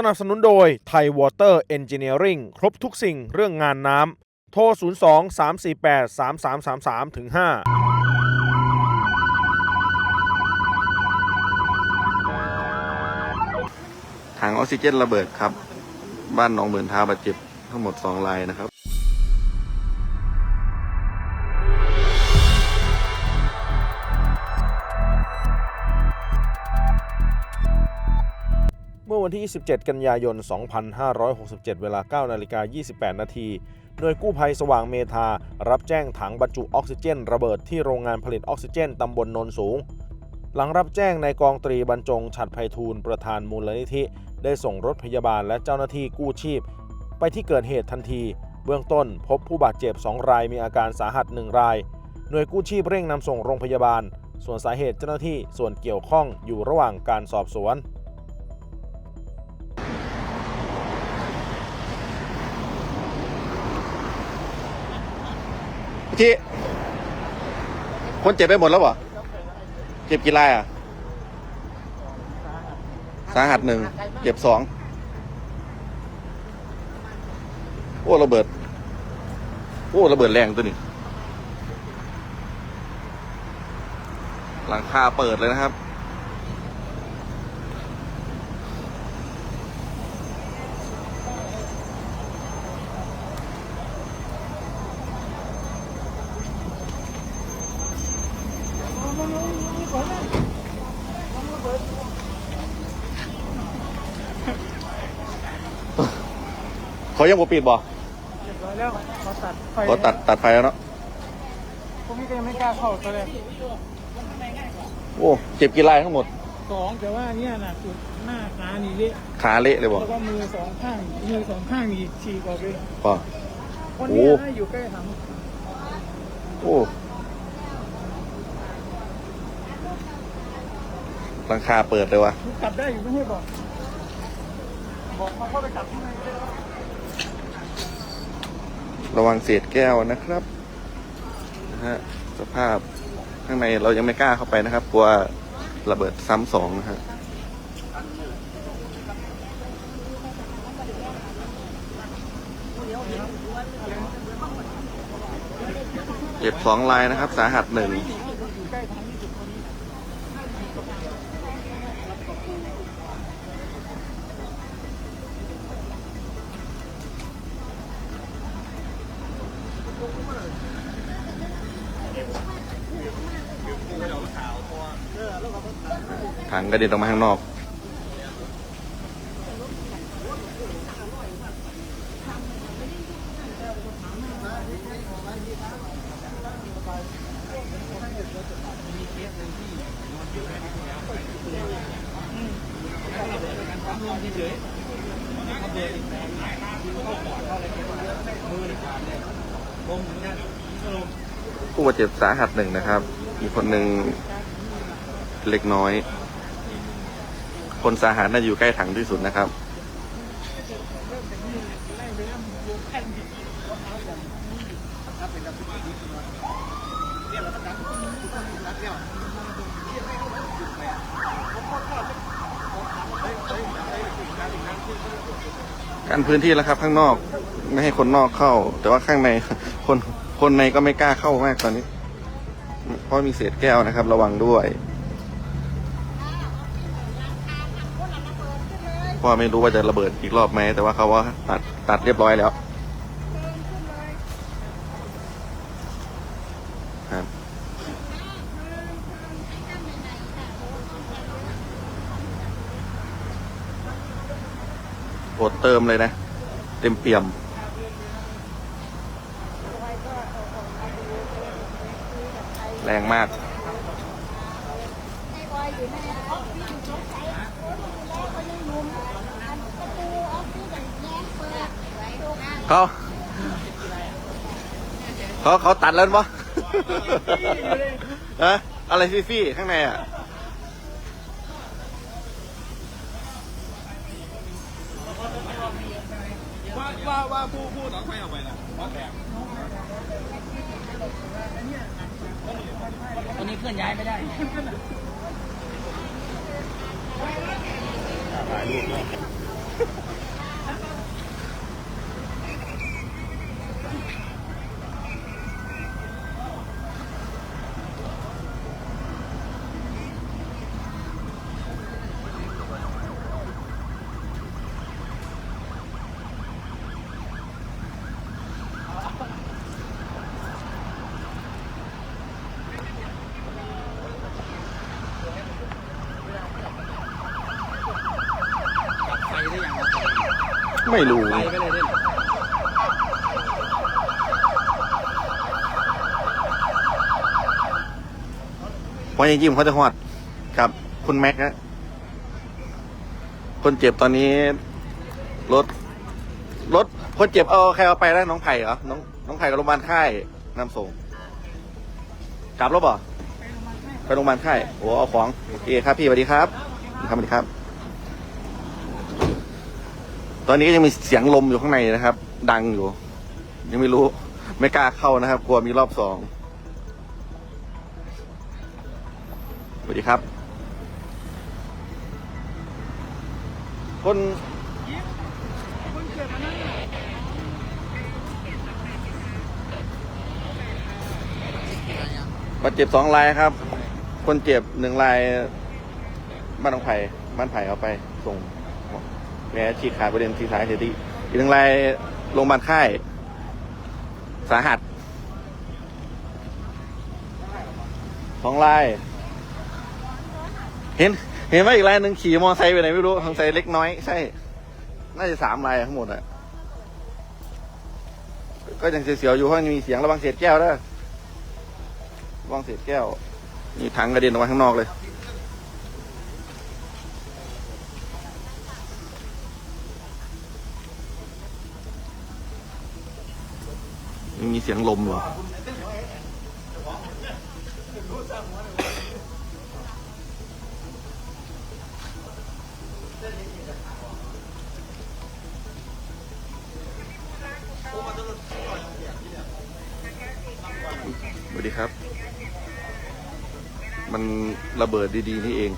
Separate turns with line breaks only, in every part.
สนับสนุนโดยไทยวอเตอร์เอนจิเนียริงครบทุกสิ่งเรื่องงานน้ำ โทร 02 348 3333ถึง5
ถังออกซิเจนระเบิดครับ บ้านหนองเหมือนทาบาดเจ็บทั้งหมด 2 รายนะครับ
วันที่ 27 กันยายน 2567 เวลา9นาฬิกา28 นาทีหน่วยกู้ภัยสว่างเมธา รับแจ้งถังบรรจุออกซิเจน ระเบิดที่โรงงานผลิตออกซิเจนตำบลโนนสูง หลังรับแจ้งในกองตรีบรรจงฉัดไพฑูรย์ประธานมูลนิธิ ได้ส่งรถพยาบาลและเจ้าหน้าที่กู้ชีพ ไปที่เกิดเหตุทันที เบื้องต้นพบผู้บาดเจ็บ 2 รายมีอาการสาหัส 1 ราย หน่วยกู้ชีพเร่งนำส่งโรงพยาบาล ส่วนสาเหตุเจ้าหน้าที่ส่วนเกี่ยวข้องอยู่ระหว่างการสอบสวน
ที่คนเจ็บไปหมดแล้วเหรอเจ็บกี่รายอะ สาหัสหนึ่งเจ็บสองโอ้ระเบิด โอ้ระเบิดแรงตัวนี้หลังคาเปิดเลยนะครับ เขายังบ่ปิดบ่
เรียบร้อยแล้วเขาตัดไฟ
เขาตัดตัดไฟแล้วเนาะ
พวกนี้ก็ยังไม่กล้าเข้าตอนแรก
โอ้เจ็บกี่รายทั้งหมด
สองแต่ว่าเนี่ยนะจุดหน้าขานี่เละ
ขาเละเลยบ่
แล้วก็มือสองข้างมือสองข้างนี่ฉีกออกเลย
ป่ะ
คน
โอ้
นี้นะอยู่ใกล้ถัง
โอ้หลังคาเปิดเลยวะ
กลับได้อยู่ไม่ให้บอกบอกเขาเข้าไปกลับที่ไหนได้แล้ว
ระวังเศษแก้วนะครับนะฮะสภาพข้างในเรายังไม่กล้าเข้าไปนะครับกลัวระเบิดซ้ำสองนะฮะเจ็บสองลายนะครับ สาหัสหนึ่ง
อยู่ใกล้ถังที่สุดคนนี้
ถังกระเด็นออกมาข้างนอก ผู้บาดเจ็บสาหัสหนึ่งนะครับ อีกคนหนึ่งเล็กน้อย คนสาหัสน่าจะอยู่ใกล้ถังที่สุดนะครับ กันพื้นที่แล้วครับ ข้างนอกไม่ให้คนนอกเข้า แต่ว่าข้างในคนคนในก็ไม่กล้าเข้ามากตอนนี้ เพราะมีเศษแก้วนะครับ ระวังด้วย เพราะไม่รู้ว่าจะระเบิดอีกรอบไหมแต่ว่าเขาว่าตัดตัดเรียบร้อยแล้วครับอดเติมเลยนะ เต็มเปี่ยมแรงมาก เขาเขาเขาตัดแล้วปะฮะอะไรฟี่ๆข้างในอะ
ว่าว่าว่าผู้ผู้ต้องไฟออกไปนะว่าแตก
ตอนนี้เคลื่อนย้ายไม่ได้
ถ่ายรูป
ไม่รู้
ไปก็เลยเล่น
พราะจริงๆเขาจะหอดกับ คุณแม็กซ์นะคนเจ็บตอนนี้ รถ รถ คนเจ็บเอาใครเอาไปแล้วน้องไผ่เหรอ น้องน้องไผ่กับโรงพยาบาลค่ายนำส่งกลับแล้วบ่ไปโรงพยาบาลค่ายโอ้เอาของโอเคครับพี่สวัสดีครับครับสวัสดีครับ ตอนนี้ก็ยังมีเสียงลมอยู่ข้างในนะครับ ดังอยู่ ยังไม่รู้ ไม่กล้าเข้านะครับ กลัวมีรอบสองสวัสดีครับ คนบาดเจ็บสองรายครับ คนเจ็บหนึ่งรายบ้านหนองไผ่บ้านไผ่เอาไปส่ง แผลฉีกขาดประเด็นที่สายเสียดีอีกหนึ่งรายโรงพยาบาลค่าย สาหัสสองราย เห็น เห็นว่าอีกรายหนึ่งขี่มอไซค์ไปไหนไม่รู้ทางไซค์เล็กน้อย ใช่ น่าจะสามรายทั้งหมดอะก็ยังเสียวๆอยู่เพราะมีเสียงระวังเศษแก้วด้วยระวังเศษแก้ว มีถังกระเด็นออกมาข้างนอกเลย สียงลมเหรอสวัสดีครับ มันระเบิดดี ๆ นี่เอง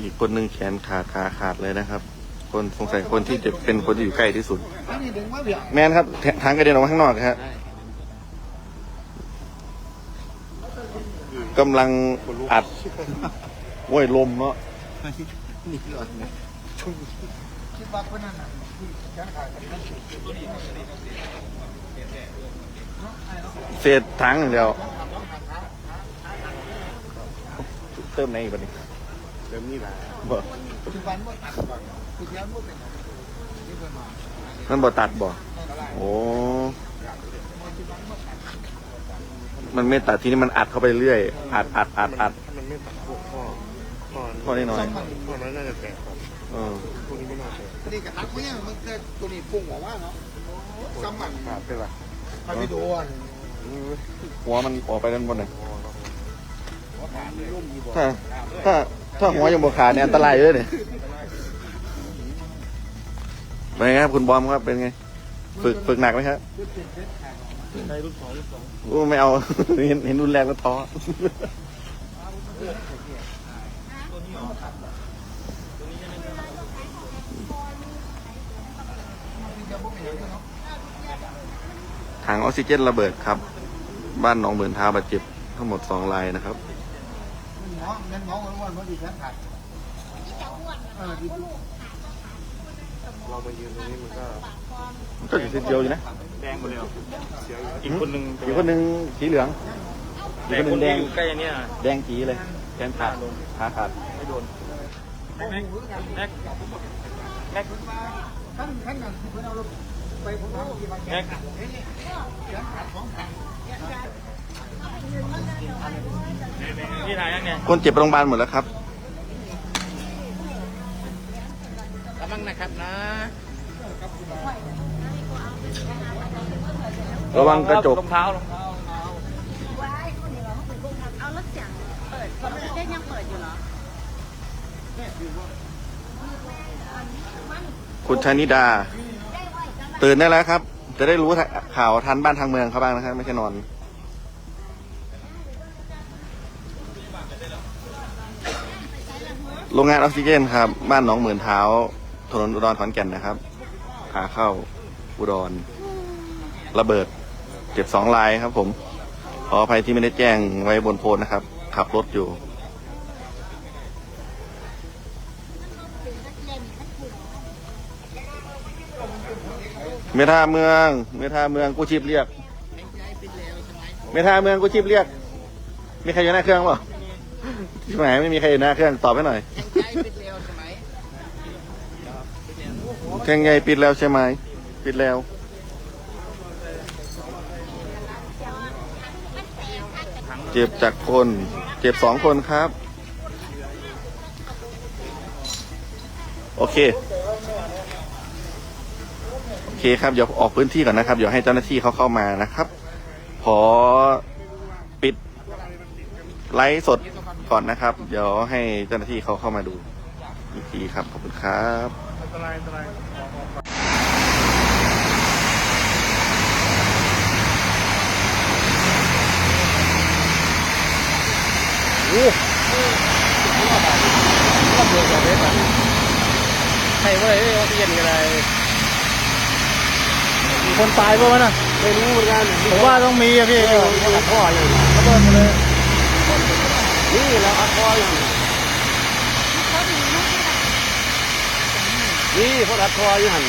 อีกคนหนึ่งแขนขาดขาขาดเลยนะครับ คนสงสัยคนที่จะเป็นคนที่อยู่ใกล้ที่สุด แมนครับทางกระเด็นออกมาข้างนอกครับกำลังอัดว้ยลมเนาะ
คิดว่าคนนั้นน่ะแขนขาดกันนั่นสิ
เศษถังอย่างเดียวเติมไหนอีกบัดนี้
เดี๋ยวนี้แหละ
บ่
คือวันว่าตัดก่อนคือแขนว่าเป็นนี่เพิ่นมา
มันบ่ตัดบ่โอ้มันไม่ตัดทีนี้มันอัดเข้าไปเรื่อย อัดอัดอัดอัด
มันไม่ตัดพวกข้อข้อ
ข้อนิดหน่อย
ข้อนั้นน่าจะแตกครับ
เออ
พวกนี้ไม่น่าแตกนี่กับตักเนี่ยมันจะตัวนี้ปุ่งออกว่าเนาะซ้ำมันขาดไปละ พาพี่โดน
หัวมันออกไปด้านบนหน่อยถ้าถ้าถ้าหัวยังบขาดเนี่ยอันตรายเยอะเนี่ยเป็นไงครับคุณบอมครับเป็นไง ฝึกฝึกหนักไหมครับ
ในรุ่นสองรุ่นสอง
โอ้ไม่เอา เห็นเห็นรุนแรงแล้วท้อ ถังออกซิเจนระเบิดครับ บ้านหนองเหมือนทาบาดเจ็บทั้งหมดสองรายนะครับ
หมอเงินหมอวันวันวันดีแขนขาดเออดีเรามายืนตรงนี้มันก็
มันก็อยู่เส้นเดียวอยู่นะ
แดงหมดเลยเหรอ
เสียวอยู่
อีกคนหนึ่ง
อีกคนหนึ่งสีเหลืองอีกคนหนึ่งแดง
อยู่ใกล้อันเนี้ย
แดงจีเลยแขนขาดขาขาด
ไม่โดนแม็กแม็กแม็ก
ขั้นขั้นนั้นเพื่อนเอารถ ไปผมทำกี่วันแข
แม็
น
ก
ขาดแขนขาดสองขา
นี่นายยังไง
คนเจ็บไปโรงพยาบาลหมดแล้วครับ
ระวังนะครับนะ
ระวังกระจก
รองเท้ารองเท้า
ว้ายคนนี้เหรอเขาเปิดเอาแล้วเสียงเปิดคอมพิวเตอร์ยังเปิดอยู่เหรอ
คุณชนิดา ตื่นได้แล้วครับ จะได้รู้ข่าวทันบ้านทางเมืองเขาบ้างนะครับ ไม่ใช่นอน โรงงานออกซิเจนครับ บ้านหนองหมื่นเท้า ถนนอุดรขอนแก่นนะครับขาเข้าอุดร ระเบิด เจ็บสองลายครับผม ขออภัยที่ไม่ได้แจ้งไว้บนโพสนะครับ ขับรถอยู่ เมทาเมือง เมทาเมืองกูชีพเรียก เมทาเมืองกูชีพเรียก มีใครอยู่หน้าเครื่องเปล่าที่ไหนไม่มีใครอยู่หน้าเครื่องตอบให้หน่อยแข่งใหญ่ปิดแล้วใช่ไหม ปิดแล้วเจ็บจากคน เจ็บสองคนครับ โอเค โอเคครับเดี๋ยวออกพื้นที่ก่อนนะครับเดี๋ยวให้เจ้าหน้าที่เขาเข้ามานะครับ ขอปิดไลฟ์สดก่อนนะครับ เดี๋ยวให้เจ้าหน้าที่เขาเข้ามาดูอีกทีครับขอบคุณครับ
ใช่เว้ยออกซิเจนกันเลยมี คนตายป่ะวะน่ะไม่รู้เหมือนกันผมว่าต้องมีอะพี่คนอัดคออยู่ระเบิดมาเลยนี่แล้วอัดคออยู่นี่คนอัดคออยู่หัน